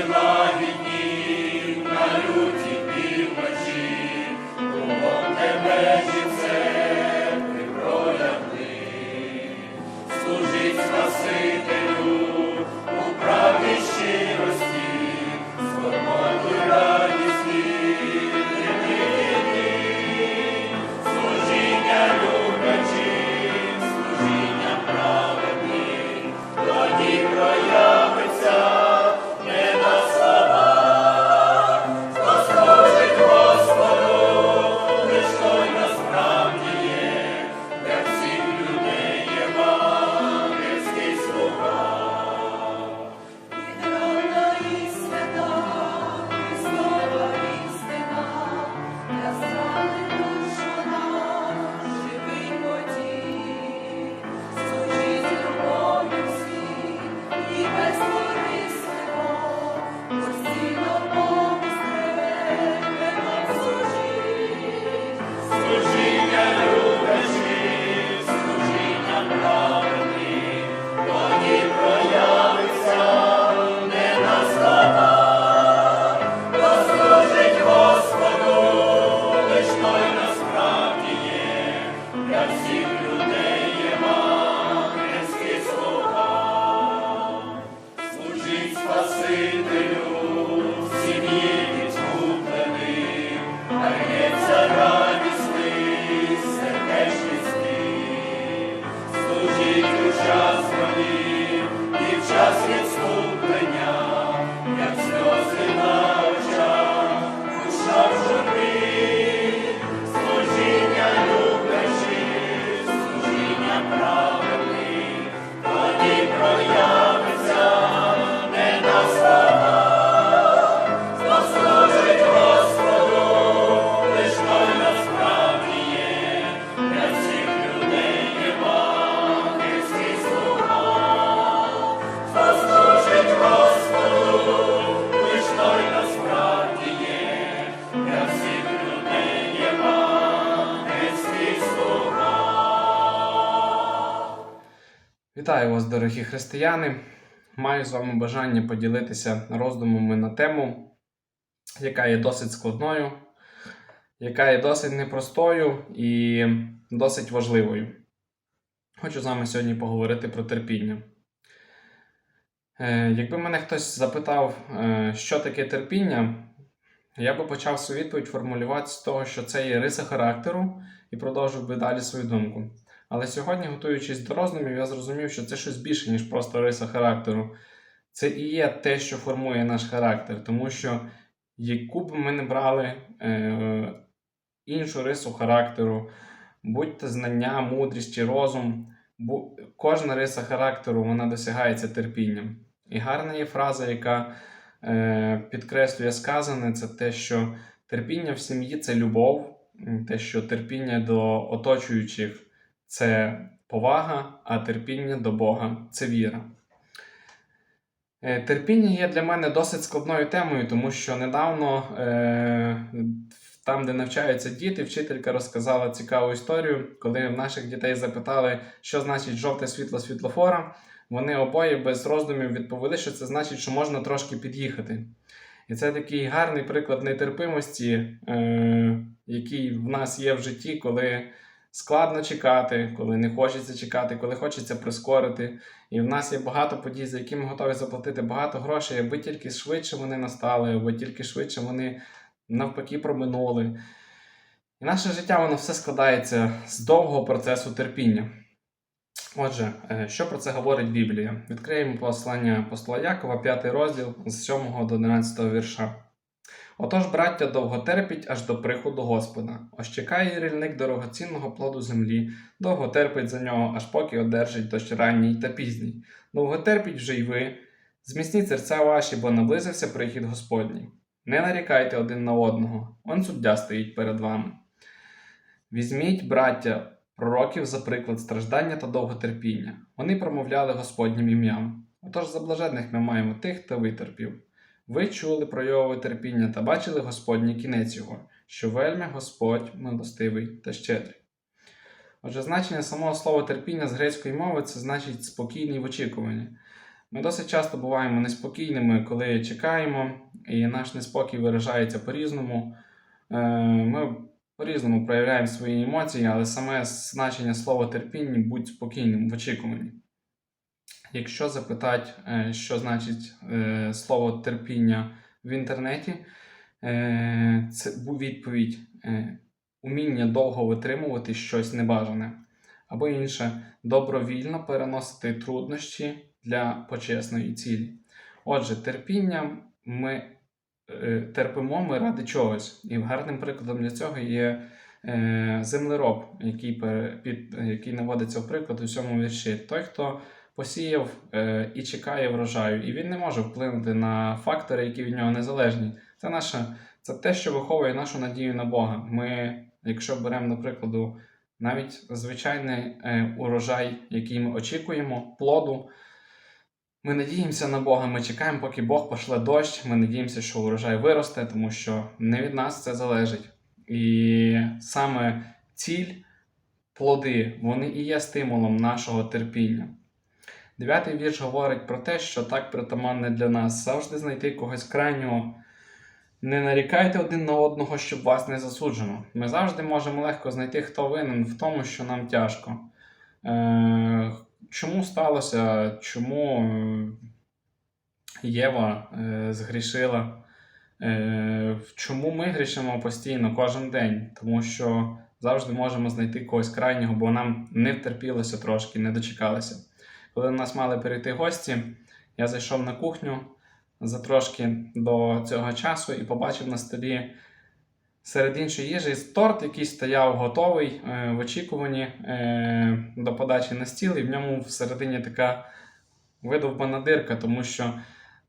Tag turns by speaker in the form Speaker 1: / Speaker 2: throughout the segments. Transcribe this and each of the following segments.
Speaker 1: Eli.
Speaker 2: Вітаю вас, дорогі християни! Маю з вами бажання поділитися роздумами на тему, яка є досить складною, яка є досить непростою і досить важливою. Хочу з вами сьогодні поговорити про терпіння. Е, Якби мене хтось запитав, е, що таке терпіння, я би почав свою відповідь формулювати з того, що це є риса характеру, і продовжив би далі свою думку. Але сьогодні, готуючись до роздумів, я зрозумів, що це щось більше, ніж просто риса характеру. Це і є те, що формує наш характер, тому що яку б ми не брали е, іншу рису характеру, будь то знання, мудрість чи розум, кожна риса характеру вона досягається терпінням. І гарна є фраза, яка е, підкреслює сказане, це те, що терпіння в сім'ї це любов, те, що терпіння до оточуючих це повага, а терпіння до Бога це віра. Е, Терпіння є для мене досить складною темою, тому що недавно, е, там, де навчаються діти, вчителька розказала цікаву історію, коли в наших дітей запитали, що значить жовте світло світлофора. Вони обоє без роздумів відповіли, що це значить, що можна трошки під'їхати. І це такий гарний приклад нетерпимості, е, який в нас є в житті, коли складно чекати, коли не хочеться чекати, коли хочеться прискорити. І в нас є багато подій, за які ми готові заплатити багато грошей, аби тільки швидше вони настали, аби тільки швидше вони навпаки проминули. І наше життя воно все складається з довгого процесу терпіння. Отже, е, що про це говорить Біблія? Відкриємо послання апостола Якова, 5 розділ з 7 до 11 вірша. Отож, браття, довго терпіть аж до приходу Господа. Ось чекає рільник дорогоцінного плоду землі, довго терпить за нього, аж поки одержить дощ ранній та пізній. Довго терпіть вже й ви, зміцніть серця ваші, бо наблизився прихід Господній. Не нарікайте один на одного, он суддя стоїть перед вами. Візьміть, браття, пророків за приклад страждання та довготерпіння. Вони промовляли Господнім ім'ям. Отож за блаженних ми маємо тих, хто витерпів. Ви чули про Йовове терпіння та бачили Господній кінець його, що вельми Господь милостивий та щедрий. Отже, значення самого слова терпіння з грецької мови це значить спокійний в очікуванні. Ми досить часто буваємо неспокійними, коли чекаємо, і наш неспокій виражається по-різному. Е, Ми по-різному проявляємо свої емоції, але саме значення слова терпіння будь спокійним в очікуванні. Якщо запитати, е, що значить е, слово терпіння в інтернеті, е, це відповідь уміння довго витримувати щось небажане, або інше добровільно переносити труднощі для почесної цілі. Отже, терпінням ми терпимо ми ради чогось. І гарним прикладом для цього є землероб, який, який наводиться в приклад у цьому вірші. Той, хто посіяв е, і чекає врожаю, і він не може вплинути на фактори, які від нього незалежні. Це наше, це те, що виховує нашу надію на Бога. Ми, якщо беремо, до прикладу, навіть звичайний е, урожай, який ми очікуємо, плоду. Ми надіємося на Бога, ми чекаємо, поки Бог пошле дощ. Ми надіємося, що урожай виросте, тому що не від нас це залежить. І саме ціль, плоди, вони і є стимулом нашого терпіння. Дев'ятий вірш говорить про те, що так притаманне для нас завжди знайти когось крайнього. Не нарікайте один на одного, щоб вас не засуджено. Ми завжди можемо легко знайти, хто винен в тому, що нам тяжко. Е, чому сталося? Чому е, Єва е, згрішила? Е, чому ми грішимо постійно кожен день? Тому що завжди можемо знайти когось крайнього, бо нам не втерпілося трошки, не дочекалися. Коли до нас мали перейти гості, я зайшов на кухню за трошки до цього часу і побачив на столі серед іншої їжі торт, який стояв готовий е, в очікуванні е, до подачі на стіл, і в ньому всередині така видовбана дирка, тому що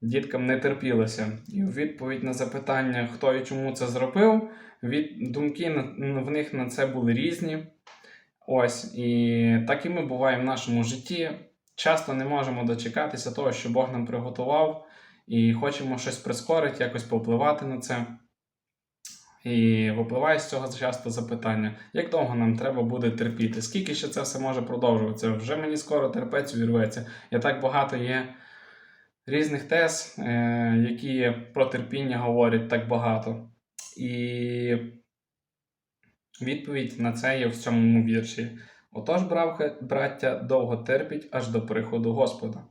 Speaker 2: діткам не терпілося. І у відповідь на запитання, хто і чому це зробив, від думки в них на це були різні. Ось, і так і ми буваємо в нашому житті. Часто не можемо дочекатися того, що Бог нам приготував, і хочемо щось прискорити, якось повпливати на це. І випливає з цього часто запитання, як довго нам треба буде терпіти? Скільки ще це все може продовжуватися? Вже мені скоро терпець увірветься. І так багато є різних тез, е, які про терпіння говорять так багато. І відповідь на це є в цьому вірші. Отож, браття, довго терпіть аж до приходу Господа.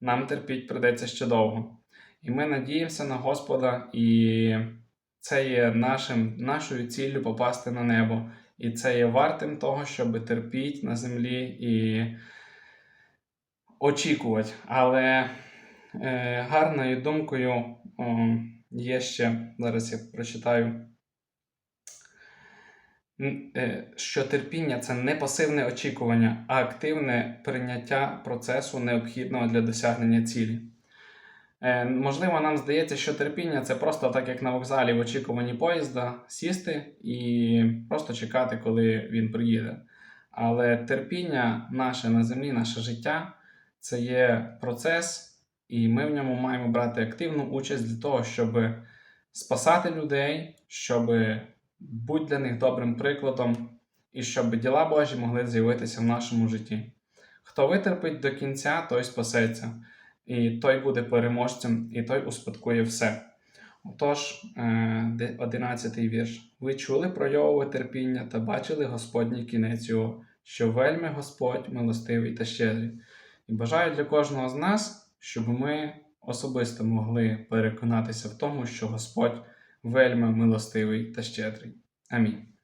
Speaker 2: Нам терпіть придеться ще довго. І ми надіємося на Господа, і це є нашим, нашою ціллю попасти на небо. І це є вартим того, щоб терпіти на землі і очікувати. Але е, гарною думкою о, є ще, зараз я прочитаю, що терпіння це не пасивне очікування, а активне прийняття процесу, необхідного для досягнення цілі. Е, можливо, нам здається, що терпіння це просто так, як на вокзалі в очікуванні поїзда, сісти і просто чекати, коли він приїде. Але терпіння наше на землі, наше життя це є процес, і ми в ньому маємо брати активну участь для того, щоб спасати людей, щоб бути для них добрим прикладом, і щоб діла Божі могли з'явитися в нашому житті. Хто витерпить до кінця, той спасеться і той буде переможцем, і той успадкує все. Отож, е, 11 вірш. Ви чули про Йовове терпіння та бачили Господній кінець його, що вельми Господь милостивий та щедрий. І бажаю для кожного з нас, щоб ми особисто могли переконатися в тому, що Господь вельми милостивий та щедрий. Амінь.